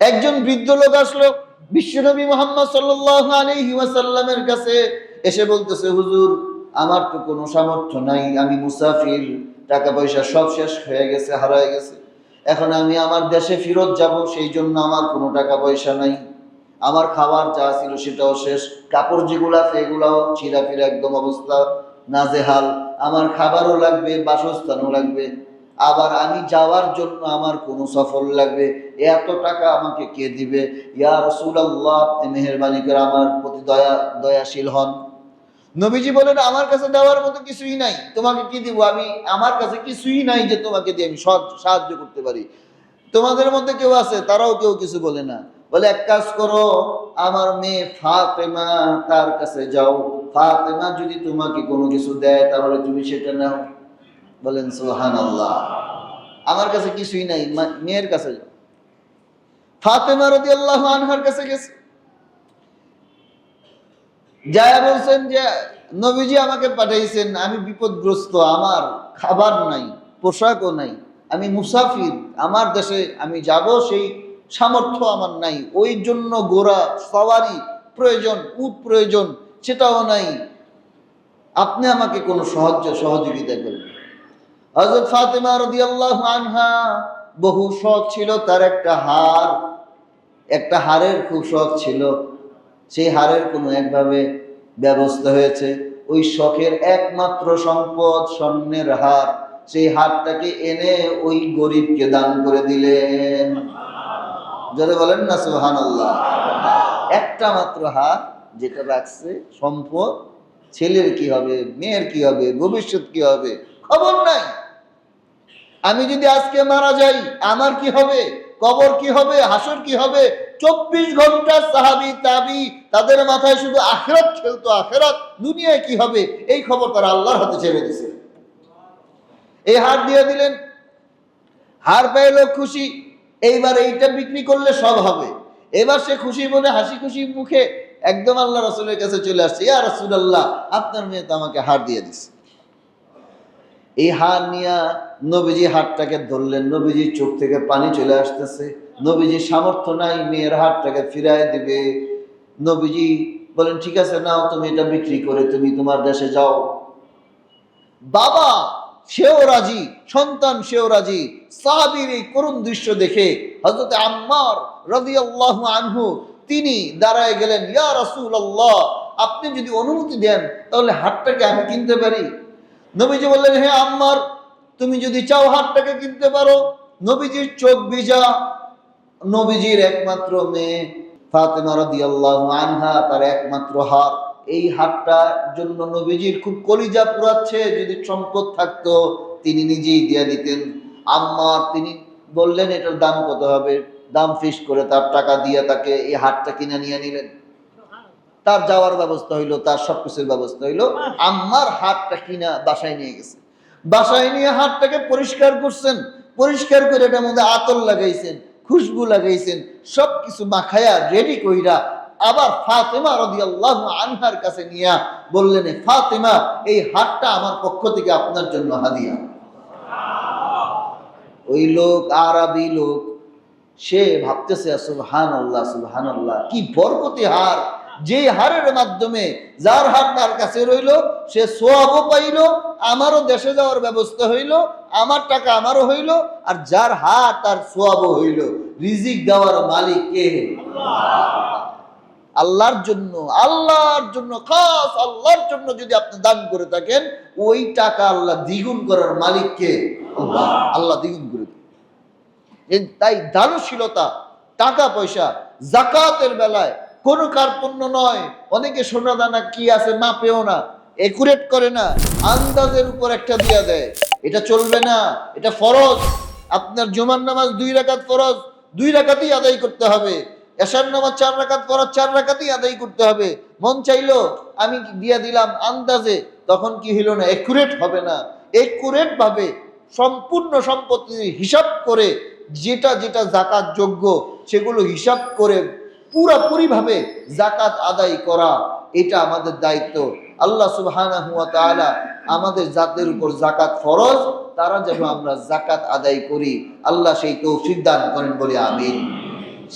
একজন বৃদ্ধ লোক আসলো বিশ্বনবী মোহাম্মদ সাল্লাহ কাছে এসে বলতেছে, হুজুর, আমার তো কোনো সামর্থ্য নাই, আমি মুসাফির টাকা পয়সা সব শেষ হয়ে গেছে, হারায় গেছে। এখন আমি আমার দেশে ফেরত যাব সেই জন্য আমার কোনো টাকা পয়সা নাই। আমার খাবার যা ছিল সেটাও শেষ, কাপড় যেগুলো আছে এগুলাও ছিঁড়া ফিরা একদম অবস্থা, নাজেহাল। আমার খাবারও লাগবে, বাসস্থানও লাগবে। আবার আমি যাওয়ার জন্য আমার কোনো সফর লাগবে? এত টাকা আমাকে কে দিবে? ইয়া রসুল্লাহ আপনি মেহরবানি করে আমার প্রতি দয়া, দয়াশীল হন। নবীজি বলেন, আমার কাছে দেওয়ার মতো কিছুই নাই। তোমাকে কি দিব? আমি, আমার কাছে কিছুই নাই যে তোমাকে দিয়ে আমি সাহায্য করতে পারি। তোমাদের মধ্যে কেউ আছে? তারাও কেউ কিছু বলে না। বলে, এক কাজ করো, আমার মেয়ে ফাতেমা তার কাছে যাও। ফাতেমা যদি তোমাকে কোনো কিছু দেয়, তাহলে তুমি সেটা নাও। বলেন সোহান আল্লাহ আমার কাছে কিছুই নাই মেয়ের কাছে যাও। ফাতেমা রদি আল্লাহ আনহার কাছে গেছে। যায়া বলছেন যে, নবীজি আমাকে পাঠাইছেন, আমি বিপদগ্রস্ত, আমার খাবার নাই, পোশাকও নাই, আমি মুসাফির, আমার দেশে আমি যাব, সেই সামর্থ্য আমার নাই, ওই জন্য গোড়া সওয়ারি প্রয়োজন, উট প্রয়োজন, সেটাও নাই। আপনি আমাকে কোনো সাহায্য, সহযোগিতা করবেন হজরত ফাতেমা রাদিয়াল্লাহু আনহা বহু শখ ছিল, তার একটা হার, একটা হারের খুব শখ ছিল। সেই হারের কোনো একভাবে ব্যবস্থা হয়েছে। ওই শখের একমাত্র সম্পদ স্বর্ণের হার। সেই হারটাকে এনে ওই গরিবকে দান করে দিলেন। যদি বলেন না সুহান আল্লাহ একটা মাত্র হার যেটা রাখছে সম্পদ, ছেলের কি হবে, মেয়ের কি হবে, ভবিষ্যৎ কি হবে, খবর নাই। আমি যদি আজকে মারা যাই, আমার কি হবে? কবর কি হবে? হাসর কি হবে? চব্বিশ ঘণ্টা সাহাবি, তাবি, তাদের মাথায় শুধু আখেরাত খেলতো, আখেরাত দুনিয়ায় কি হবে? এই খবর তারা আল্লাহর হাতে ছেড়ে দিছে। এই হার দিয়ে দিলেন। হার পেয়ে লোক খুশি। এইবার এইটা বিক্রি করলে সব হবে। এবার সে খুশি মনে হাসি খুশি মুখে একদম আল্লাহ রসুলের কাছে চলে আসছে, ইয়া রসুল আল্লাহ আপনার মেয়ে তো আমাকে হার দিয়ে দিছে। এই হার নিয়ে নবীজি হাতটাকে ধরলেন, নবীজির চোখ থেকে পানি চলে আসতেছে। নবীজির সামর্থ্য নাই, মেয়ের হাতটাকে ফিরায় দিবে। নবীজি বলেন, ঠিক আছে, নাও, তুমি এটা বিক্রি করে, তুমি তোমার দেশে যাও। বাবা, সেও রাজি, সন্তান সেও রাজি। সাহাবির এই করুণ দৃশ্য দেখে হজরত আম্মার রাদিয়াল্লাহ আনহু, তিনি দাঁড়ায় গেলেন, ইয়া রাসূল আল্লাহ আপনি যদি অনুমতি দেন, তাহলে হাটটাকে আমি কিনতে পারি। নবীজি বললেন হ্যাঁ আম্মার তুমি যদি চাও হাটটাকে কিনতে পারো। নবীজির চোখ ভিজা। নবীজির একমাত্র মেয়ে ফাতেমা আনহা, তার একমাত্র হার এই জন্য নবীজির খুব কলিজা পুরাচ্ছে যদি সম্পদ থাকতো তিনি নিজেই দিয়ে দিতেন। আম্মার তিনি বললেন, এটার দাম কত হবে? দাম ফিস করে তার টাকা দিয়ে তাকে এই হাটটা কিনে নিয়ে নিলেন। তার যাওয়ার ব্যবস্থা হইল, তার সবকিছুর ব্যবস্থা হইল। আম্মার হাটটা কিনা বাসায় নিয়ে গেছে। বাসায় নিয়ে হাটটাকে পরিষ্কার করছেন, পরিষ্কার করে এটার মধ্যে আতর লাগাইছেন, খুশবু লাগাইছেন, সবকিছু মাখায়া রেডি কইরা আবার ফাতেমা রাদিয়াল্লাহু আনহার কাছে নিয়া বললেন ফাতেমা, এই হাটটা আমার পক্ষ থেকে আপনার জন্য হাদিয়া। ওই লোক আরবি লোক, সে ভাবতেছে সুবহান আল্লাহ সুবহান আল্লাহ কি বরকতি হার। যে হারের মাধ্যমে যার হার তার কাছে রইল, সে সোয়াবও পাইল, আমারও দেশে যাওয়ার ব্যবস্থা হইল, আমার টাকা আমারও হইল, আর যার হার তার সোয়াবও হইল। রিজিক দেওয়ার মালিক কে? আল্লাহর জন্য আল্লাহর জন্য, খাস আল্লাহর জন্য যদি আপনি দান করে থাকেন, ওই টাকা আল্লাহ দ্বিগুণ করার মালিককে আল্লাহ। আল্লাহ দ্বিগুণ করে। তাই দানশীলতা, টাকা পয়সা, জাকাতের বেলায় কোনো কার্পণ্য নয়। অনেকে সোনা দানা কি আছে মাপেও না। একুরেট করে না। আন্দাজের উপর একটা দিয়া দেয়। এটা চলবে না। এটা ফরজ। আপনার জুমার নামাজ দুই রাকাত ফরজ। দুই রাকাতই আদায় করতে হবে। এশার নামাজ চার রাকাত ফরজ, চার রাকাতই আদায় করতে হবে। মন চাইলো, আমি দিয়া দিলাম আন্দাজে, তখন কি হইল না? একুরেট হবে না। একুরেট ভাবে সম্পূর্ণ সম্পত্তির হিসাব করে, যেটা যেটা জাকাত যোগ্য, সেগুলো হিসাব করে পুরাপুরিভাবে জাকাত আদায় করা, এটা আমাদের দায়িত্ব। আল্লাহ সুবহানা হুয়া আমাদের জাতের উপর জাকাত ফরজ, তারা যেন আমরা জাকাত আদায় করি। আল্লাহ সেই তৌফিক দান করেন বলে আমিন।